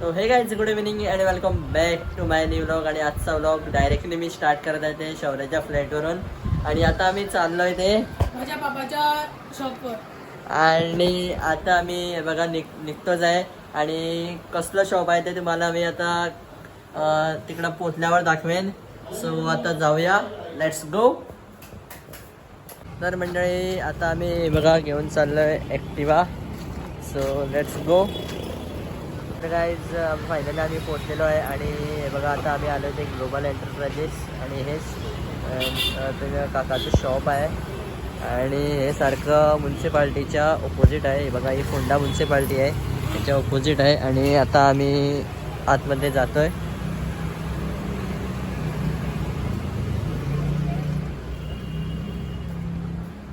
तो hey guys good evening and welcome back to my new vlog आणि आजचा vlog directly मी start करत आहे ते शौर्याच्या फ्लॅटवरून आणि आता आम्ही चाललोय ते माझ्या बाबाच्या शॉपवर आणि आता आम्ही हे बघा निघ निघतोच आहे. आणि कसलं शॉप आहे ते तुम्हाला मी आता अं, तिकडं पोचल्यावर दाखवेन. सो आता जाऊया. लेट्स गो तर मंडळी आता आम्ही हे बघा घेऊन चाललोय ॲक्टिवा सो लेट्स गो तर गाईज फायनली आम्ही पोचलेलो आहे आणि हे बघा आता आम्ही आलो ते ग्लोबल एंटरप्राइजेस आणि हेच काकाचं शॉप आहे. आणि हे सारखं म्युन्सिपाल्टीच्या ऑपोजिट आहे. हे बघा ही फोंडा म्युन्सिपाल्टी आहे. त्याच्या ऑपोजिट आहे. आणि आता आम्ही आतमध्ये जातो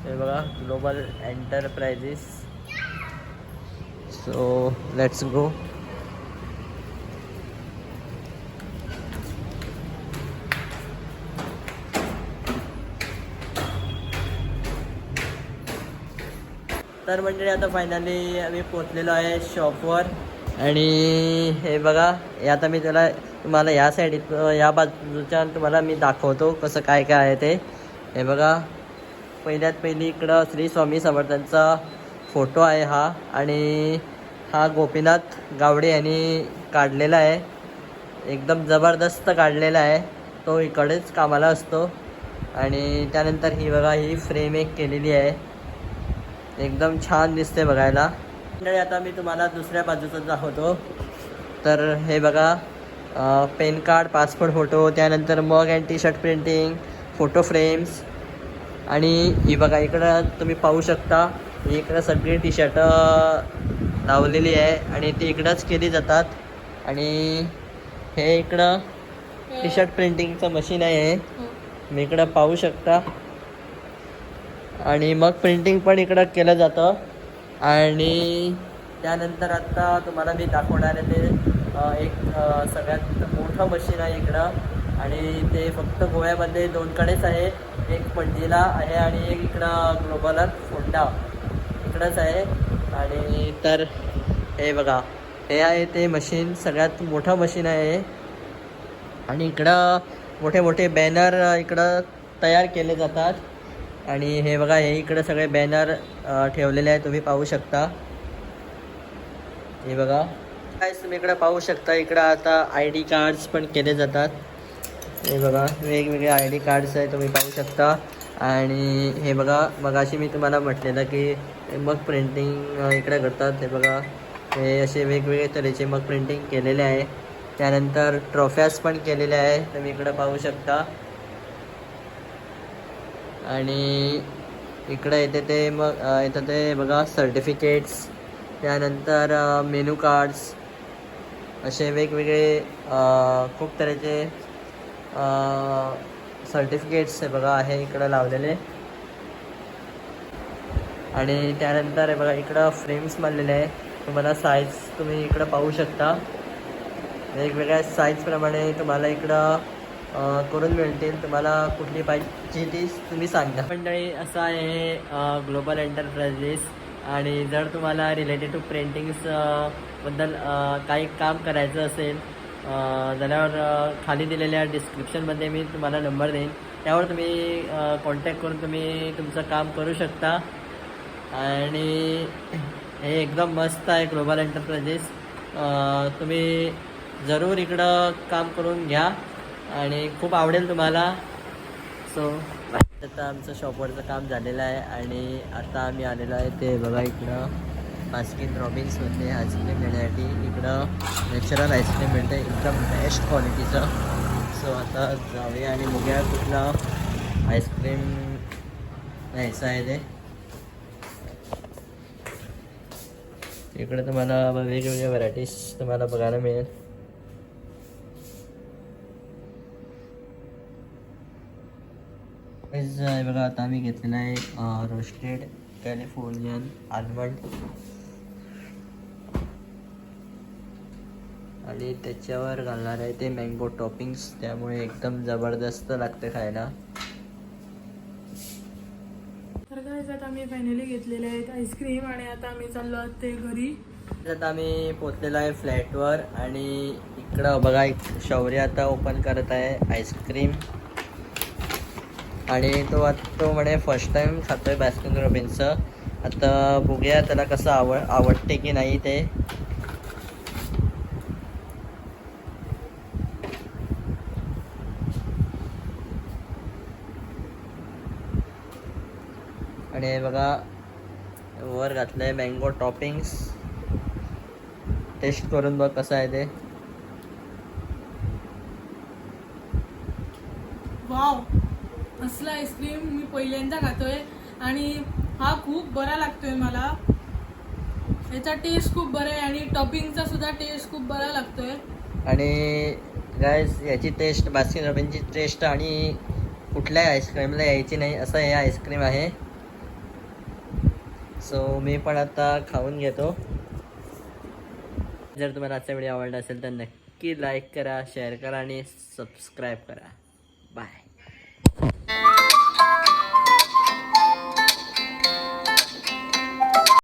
हे बघा global enterprises so let's go तर मंडळी आता फायनली आम्ही पोचलेलो आहे शॉपवर आणि हे बघा हे आता मी त्याला तुम्हाला या साईड या बाजूच्या तुम्हाला मी दाखवतो कसं काय काय आहे ते. हे बघा पहिल्यात पहिली इकडं श्री स्वामी समर्थांचा फोटो आहे हा. आणि हा गोपीनाथ गावडे यांनी काढलेला आहे. एकदम जबरदस्त काढलेला आहे. तो इकडेच कामाला असतो. आणि त्यानंतर ही बघा ही फ्रेम एक केलेली आहे. एकदम छान दिसते बघायला. मंडळी आता मी तुम्हाला दुसऱ्या बाजूचं दाखवतो. तर हे बघा पेन कार्ड पासपोर्ट फोटो त्यानंतर मग and T shirt printing photo frames आणि ही बघा इकडं तुम्ही पाहू शकता इकडं सगळी टी शर्ट लावलेली आहे आणि ती इकडंच केली जातात. आणि हे इकडं टी शर्ट प्रिंटिंगचं मशीन आहे. मी इकडं पाहू शकता. आणि मग प्रिंटिंग पण इकडं केलं जातं. आणि त्यानंतर आता तुम्हाला मी दाखवणार आहे ते एक सगळ्यात मोठं मशीन आहे इकडं. आणि ते फक्त गोव्यामध्ये दोनकडेच आहे. एक पणजीला आहे आणि एक इकडं ग्लोबलात फोंडा इकडंच आहे. आणि तर हे बघा हे आहे ते मशीन सगळ्यात मोठं मशीन आहे आणि इकडं मोठे मोठे बॅनर इकडं तयार केले जातात. आणि हे बघा हे इकडं सगळे बॅनर ठेवलेले आहे तुम्ही पाहू शकता. हे बघा. काय तुम्ही इकडं पाहू शकता इकडं आता आय डी कार्ड्स पण केले जातात. हे बघा वेगवेगळे आय डी कार्ड्स आहे तुम्ही पाहू शकता. आणि हे बघा मगाशी मी तुम्हाला म्हटलेलं की मग प्रिंटिंग इकडे करतात. हे बघा हे असे वेगवेगळे तऱ्हेचे मग प्रिंटिंग केलेले आहे. त्यानंतर ट्रॉफ्याज पण केलेल्या आहे तुम्ही इकडं पाहू शकता. आणि इकडं येते ते मग येतं ते बघा सर्टिफिकेट्स त्यानंतर मेनू कार्ड्स असे वेगवेगळे खूप तऱ्हेचे सर्टिफिकेट्स हे बघा आहे इकडं लावलेले. आणि त्यानंतर हे बघा इकडं फ्रेम्स मारलेले आहे. तुम्हाला साईज तुम्ही इकडं पाहू शकता. वेगवेगळ्या साईजप्रमाणे तुम्हाला इकडं करून मिळतील. तुम्हाला कुठली पाहिजे ती तुम्ही सांगा. मंडळी असं आहे ग्लोबल एंटरप्राइजेस आणि जर तुम्हाला रिलेटेड टू प्रिंटिंग्सबद्दल काही काम करायचं असेल झाल्यावर खाली दिलेल्या डिस्क्रिप्शनमध्ये मी तुम्हाला नंबर देईन. त्यावर तुम्ही कॉन्टॅक्ट करून तुम्ही तुमचं काम करू शकता. आणि हे एकदम मस्त आहे ग्लोबल एंटरप्राइजेस तुम्ही जरूर इकडं काम करून घ्या. आणि खूप आवडेल तुम्हाला. सो आता आमचं शॉपवरचं काम झालेलं आहे आणि आता आम्ही आलेलो आहे ते बघा इकडं. बास्किन रॉबिन्समध्ये आईस्क्रीम घेण्यासाठी इकडं नॅचरल आईस्क्रीम मिळते एकदम बेस्ट क्वालिटीचं सो आता जाऊया आणि बघूया कुठलं आईस्क्रीम घ्यायचं आहे ते. इकडे तुम्हाला वेगवेगळ्या व्हरायटीज तुम्हाला बघायला मिळेल. हे बघा आता आम्ही घेतलेलं आहे रोस्टेड कॅलिफोर्नियन आल्मंड आणि त्याच्यावर घालणार आहे ते मँगो टॉपिंग्स त्यामुळे एकदम जबरदस्त लागते खायला. तर काय आता आम्ही फायनली घेतलेले आहेत आईस्क्रीम आणि आता आम्ही चाललो आहोत ते घरी. आता आम्ही पोचलेलो आहे फ्लॅटवर आणि इकडं बघा एक शौर्य आता ओपन करत आहे आईस्क्रीम आणि तो तो म्हणे फर्स्ट टाइम खातोय बास्किन रॉबिन्सचं आता बघूया त्याला कसं आवड आवडते की नाही ते. आणि बघा वर घातलंय मँगो टॉपिंग्स टेस्ट करून बघ कसं आहे ते. वाव असला आईस्क्रीम मी पहिल्यांदा खातोय आणि हा खूप बरा लागतोय मला. याचा टेस्ट खूप बरा आहे आणि टॉपिंगचा सुद्धा टेस्ट खूप बरा लागतोय. आणि गायस याची टेस्ट बास्किन रॉबिनची टेस्ट आणि कुठल्याही आईस्क्रीमला यायची नाही असं हे आईस्क्रीम आहे. सो मी पण आता खाऊन घेतो. जर तुम्हाला आजचा व्हिडिओ आवडला असेल तर नक्की लाईक करा शेअर करा आणि सबस्क्राईब करा. Bye Thank you.